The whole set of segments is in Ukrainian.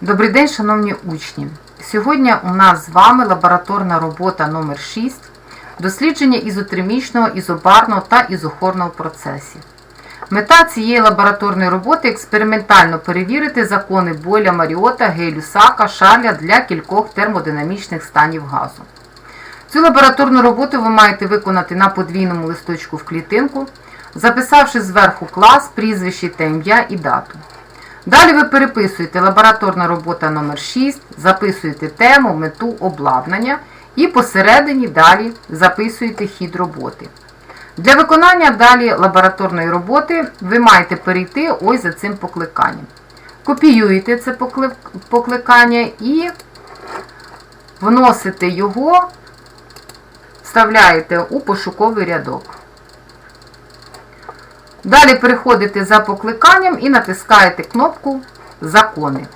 Добрий день, шановні учні! Сьогодні у нас з вами лабораторна робота номер 6 дослідження ізотермічного, ізобарного та ізохорного процесів. Мета цієї лабораторної роботи експериментально перевірити закони Боля Маріота, Гей-Люсака, Шарля для кількох термодинамічних станів газу. Цю лабораторну роботу ви маєте виконати на подвійному листочку в клітинку, записавши зверху клас, прізвище та ім'я і дату. Далі ви переписуєте лабораторна робота номер 6 записуєте тему, мету, обладнання і посередині далі записуєте хід роботи. Для виконання далі лабораторної роботи ви маєте перейти ось за цим покликанням. Копіюєте це покликання і вносите його, вставляєте у пошуковий рядок. Далі переходите за покликанням і натискаєте кнопку Закони.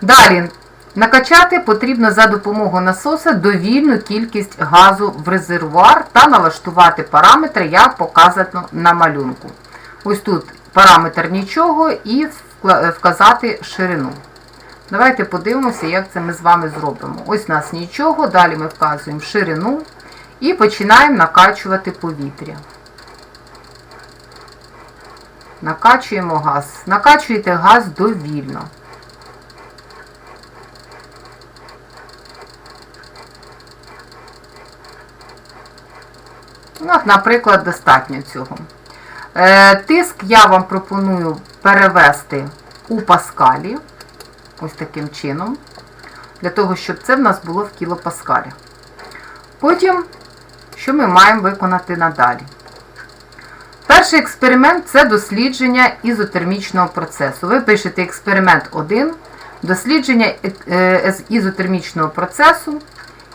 Далі накачати потрібно за допомогою насоса довільну кількість газу в резервуар та налаштувати параметри, як показано на малюнку. Ось тут параметр нічого і вказати ширину. Давайте подивимося, як це ми з вами зробимо. Ось у нас нічого, далі ми вказуємо ширину. І починаємо накачувати повітря. Накачуємо газ. Накачуєте газ довільно. От, Наприклад, достатньо цього. Е, Тиск я вам пропоную перевести у паскалі, ось таким чином, для того, щоб це в нас було в кілопаскалях. Потім що ми маємо виконати надалі. Перший експеримент це дослідження ізотермічного процесу. Ви пишете експеримент 1, дослідження е, ізотермічного процесу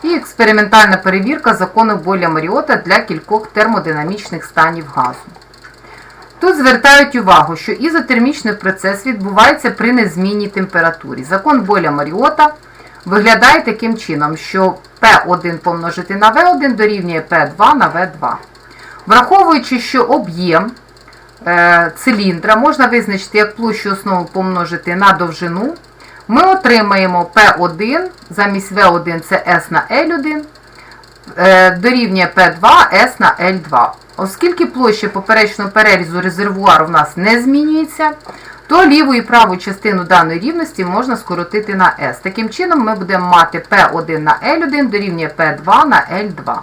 і експериментальна перевірка закону Боля Маріота для кількох термодинамічних станів газу. Тут звертають увагу, що ізотермічний процес відбувається при незмінній температурі. Закон Боля Маріота виглядає таким чином, що P1 помножити на V1 дорівнює P2 на V2. Враховуючи, що об'єм е, циліндра можна визначити як площу основи помножити на довжину, ми отримаємо P1 замість V1 це S на L1, е, дорівнює P2 S на L2. Оскільки площа поперечного перерізу резервуару в нас не змінюється, то ліву і праву частину даної рівності можна скоротити на S. Таким чином ми будемо мати P1 на L1 дорівнює P2 на L2.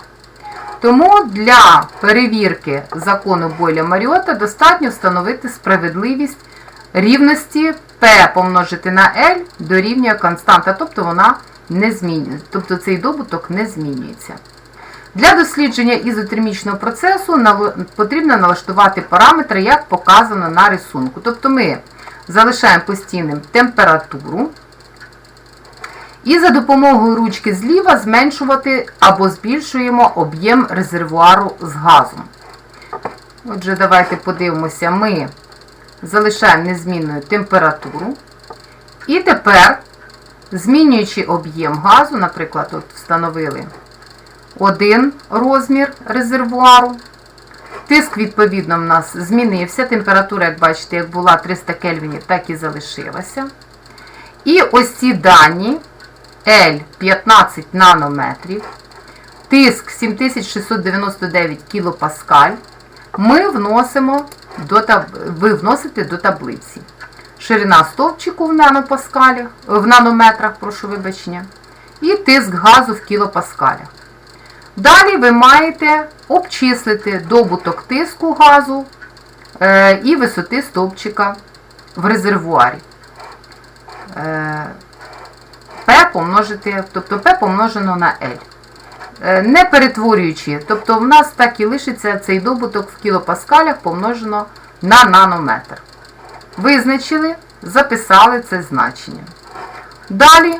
Тому для перевірки закону Бойля Маріота достатньо встановити справедливість рівності P помножити на L дорівнює константа, тобто вона не змінюється, тобто цей добуток не змінюється. Для дослідження ізотермічного процесу потрібно налаштувати параметри, як показано на рисунку. Тобто ми залишаємо постійним температуру. І за допомогою ручки зліва зменшувати або збільшуємо об'єм резервуару з газом. Отже, давайте подивимося, ми залишаємо незмінною температуру. І тепер, змінюючи об'єм газу, наприклад, от встановили один розмір резервуару. Тиск, відповідно, в нас змінився. Температура, як бачите, як була 300 кельвінів, так і залишилася. І ось ці дані L 15 нанометрів, тиск 7699 кілопаскаль, ми вносимо до ви вносите до таблиці. Ширина стовпчику в нанопаскалях, в нанометрах, прошу вибачення, і тиск газу в кілопаскалях. Далі ви маєте обчислити добуток тиску газу е, і висоти стовпчика в резервуарі. Е, P помножити, тобто P помножено на L. Е, не перетворюючи, тобто в нас так і лишиться цей добуток в кілопаскалях помножено на нанометр. Визначили, записали це значення. Далі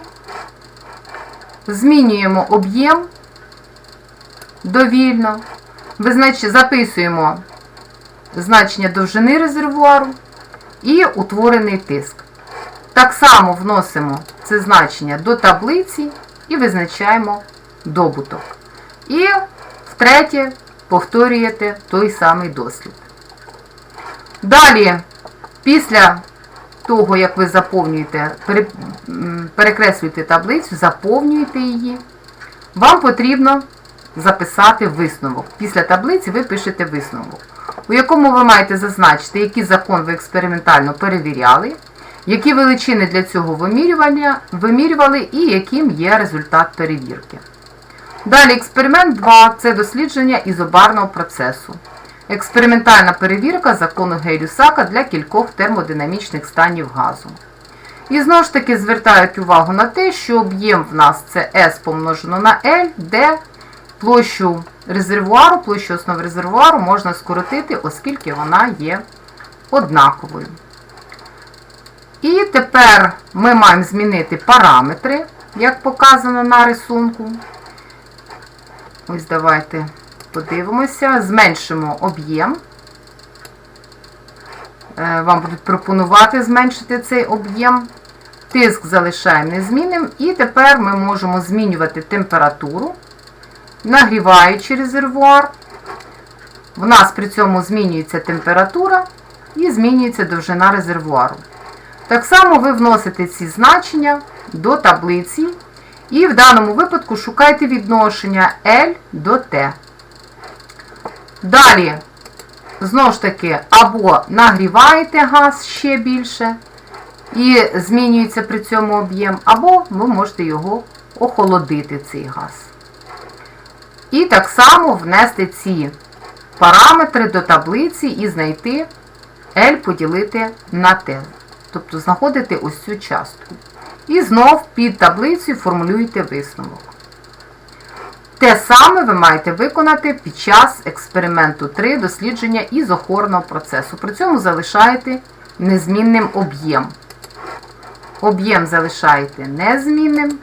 змінюємо об'єм довільно. Записуємо значення довжини резервуару і утворений тиск. Так само вносимо це значення до таблиці і визначаємо добуток. І втретє повторюєте той самий дослід. Далі Після того, як ви заповнюєте, перекреслюєте таблицю, заповнюєте її, вам потрібно записати висновок. Після таблиці ви пишете висновок, у якому ви маєте зазначити, який закон ви експериментально перевіряли, які величини для цього вимірювання вимірювали і яким є результат перевірки. Далі експеримент 2 це дослідження ізобарного процесу. Експериментальна перевірка закону Гей-Люсака для кількох термодинамічних станів газу. І знову ж таки звертають увагу на те, що об'єм в нас це S помножено на L, де площу резервуару, площу основи резервуару можна скоротити, оскільки вона є однаковою. І тепер ми маємо змінити параметри, як показано на рисунку. Ось давайте подивимося, зменшимо об'єм. Е, Вам будуть пропонувати зменшити цей об'єм. Тиск залишаємо незмінним. І тепер ми можемо змінювати температуру, нагріваючи резервуар. В нас при цьому змінюється температура і змінюється довжина резервуару. Так само ви вносите ці значення до таблиці і в даному випадку шукайте відношення L до T. Далі, знову ж таки, або нагріваєте газ ще більше і змінюється при цьому об'єм, або ви можете його охолодити, цей газ. І так само внести ці параметри до таблиці і знайти L поділити на T. Тобто знаходите ось цю частку. І знов під таблицею формулюєте висновок. Те саме ви маєте виконати під час експерименту 3 дослідження ізохорного процесу. При цьому залишаєте незмінним об'єм. Об'єм залишаєте незмінним.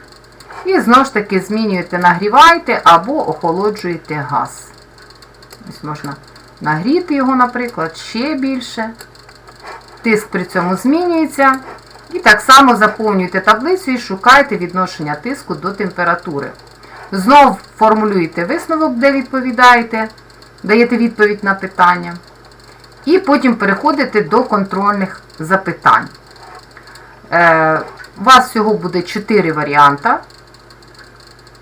І знову ж таки змінюєте, нагріваєте або охолоджуєте газ. Ось можна нагріти його, наприклад, ще більше. Тиск при цьому змінюється. І так само заповнюєте таблицю і шукаєте відношення тиску до температури. Знов формулюєте висновок, де відповідаєте, даєте відповідь на питання. І потім переходите до контрольних запитань. Е, у вас всього буде 4 варіанти.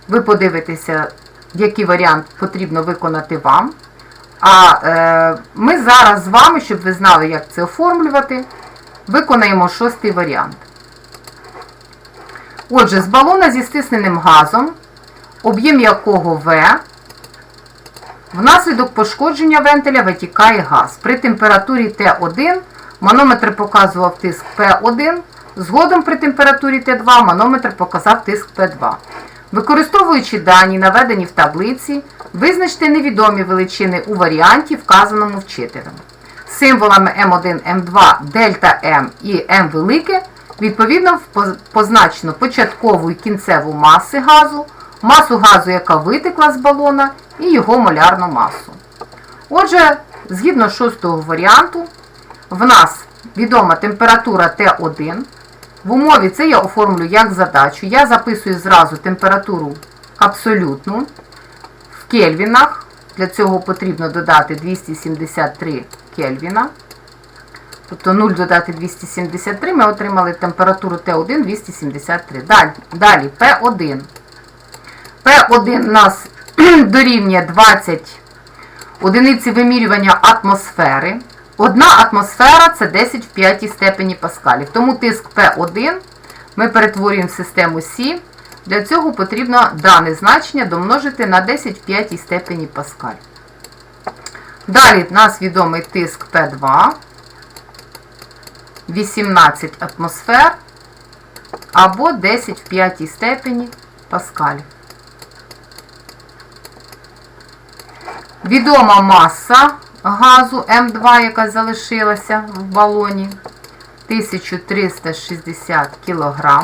Ви подивитеся, який варіант потрібно виконати вам. А е, ми зараз з вами, щоб ви знали, як це оформлювати, виконаємо шостий варіант. Отже, з балона зі стисненим газом, об'єм якого В, внаслідок пошкодження вентиля витікає газ. При температурі Т1 манометр показував тиск П1, згодом при температурі Т2 манометр показав тиск П2. Використовуючи дані, наведені в таблиці, визначте невідомі величини у варіанті, вказаному вчителем. Символами М1, М2, дельта М і М велике відповідно позначено початкову і кінцеву маси газу, масу газу, яка витекла з балона, і його молярну масу. Отже, згідно шостого варіанту, в нас відома температура Т1. В умові це я оформлю як задачу. Я записую зразу температуру абсолютну в кельвінах. Для цього потрібно додати 273 кельвіна. Тобто 0 додати 273, ми отримали температуру Т1 273. Далі, далі П1. П1 у нас дорівнює 20 одиниці вимірювання атмосфери. Одна атмосфера це 10 в 5 степені паскалів. Тому тиск P1 ми перетворюємо в систему Сі. Для цього потрібно дане значення домножити на 10 в 5 степені паскалів. Далі в нас відомий тиск P2, 18 атмосфер або 10 в 5 степені паскалів. Відома маса газу М2, яка залишилася в балоні, 1360 кг.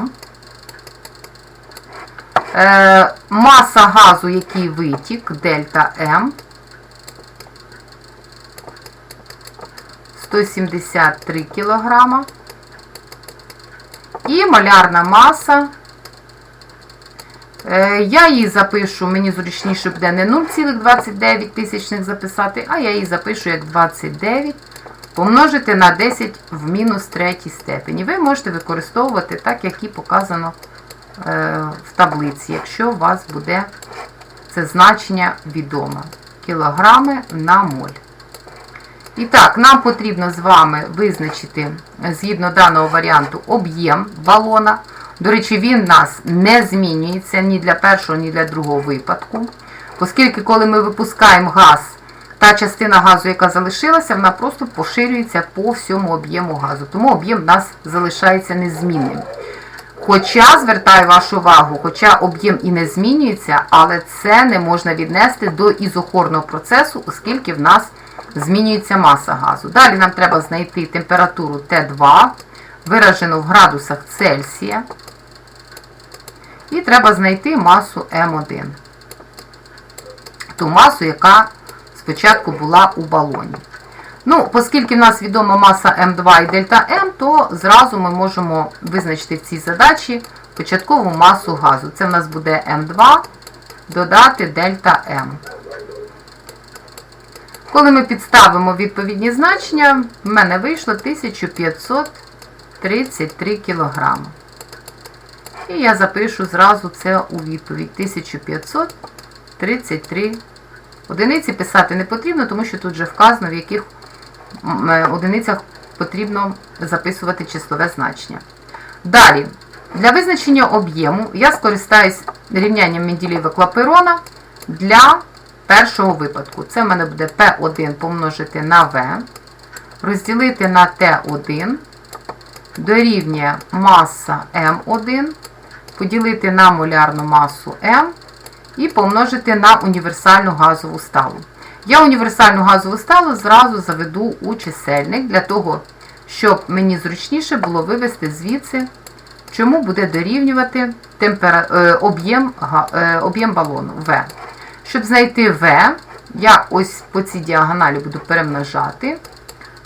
Е, маса газу, який витік, дельта М, 173 кг. І малярна маса. Е, Я її запишу, мені зручніше буде не 0,29 тисячних записати, а я її запишу як 29 помножити на 10 в мінус третій степені. Ви можете використовувати так, як і показано е, в таблиці, якщо у вас буде це значення відоме. Кілограми на моль. І так, нам потрібно з вами визначити, згідно даного варіанту, об'єм балона. До речі, він у нас не змінюється ні для першого, ні для другого випадку. Оскільки, коли ми випускаємо газ, та частина газу, яка залишилася, вона просто поширюється по всьому об'єму газу. Тому об'єм у нас залишається незмінним. Хоча, звертаю вашу увагу, хоча об'єм і не змінюється, але це не можна віднести до ізохорного процесу, оскільки в нас змінюється маса газу. Далі нам треба знайти температуру Т2, виражену в градусах Цельсія. І треба знайти масу М1. Ту масу, яка спочатку була у балоні. Ну, оскільки в нас відома маса М2 і дельта М, то зразу ми можемо визначити в цій задачі початкову масу газу. Це в нас буде М2 додати дельта М. Коли ми підставимо відповідні значення, в мене вийшло 1533 кг. І я запишу зразу це у відповідь 1533 Одиниці писати не потрібно, тому що тут вже вказано, в яких е, одиницях потрібно записувати числове значення. Далі, для визначення об'єму я скористаюсь рівнянням Менделєєва клапейрона для першого випадку. Це в мене буде P1 помножити на V, розділити на T1, дорівнює маса M1, поділити на молярну масу M і помножити на універсальну газову сталу. Я універсальну газову сталу зразу заведу у чисельник для того, щоб мені зручніше було вивести звідси, чому буде дорівнювати е, об'єм об'єм балону В. Щоб знайти В, я ось по цій діагоналі буду перемножати.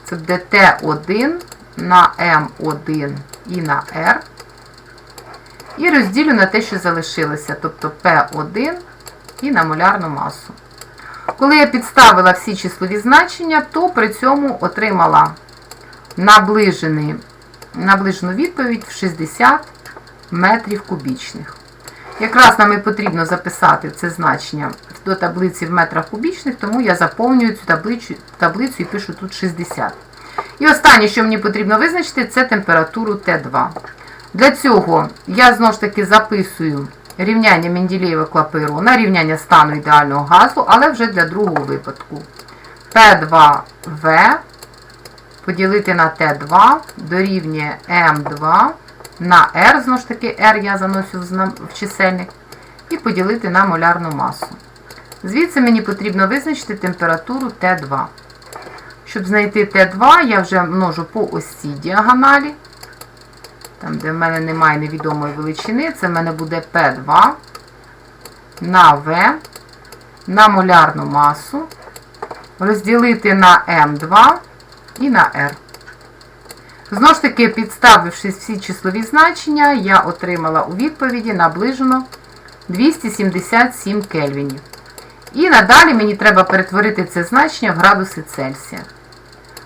Це буде Т1 на М1 і на R. І розділю на те, що залишилося, тобто P1 і на молярну масу. Коли я підставила всі числові значення, то при цьому отримала наближену відповідь в 60 метрів кубічних. Якраз нам і потрібно записати це значення до таблиці в метрах кубічних, тому я заповнюю цю таблицю, таблицю і пишу тут 60. І останнє, що мені потрібно визначити, це температуру Т2. Для цього я знову ж таки записую рівняння Менделєєва клапейрона, рівняння стану ідеального газу, але вже для другого випадку. P2V поділити на Т2 дорівнює М2 на R, знову ж таки, R я заношу в чисельник, і поділити на молярну масу. Звідси мені потрібно визначити температуру Т2. Щоб знайти Т2, я вже множу по ось цій діагоналі. Там, де в мене немає невідомої величини, це в мене буде P2 на V на молярну масу, розділити на М2 і на R. Знову ж таки, підставивши всі числові значення, я отримала у відповіді наближено 277 кельвінів. І надалі мені треба перетворити це значення в градуси Цельсія.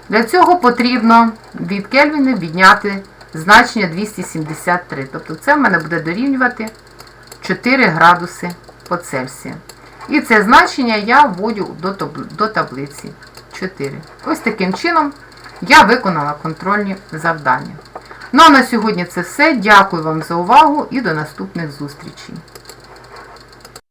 Для цього потрібно від Кельвіна відняти значення 273. Тобто це в мене буде дорівнювати 4 градуси по Цельсію. І це значення я вводю до таблиці 4. Ось таким чином я виконала контрольні завдання. Ну а на сьогодні це все. Дякую вам за увагу і до наступних зустрічей.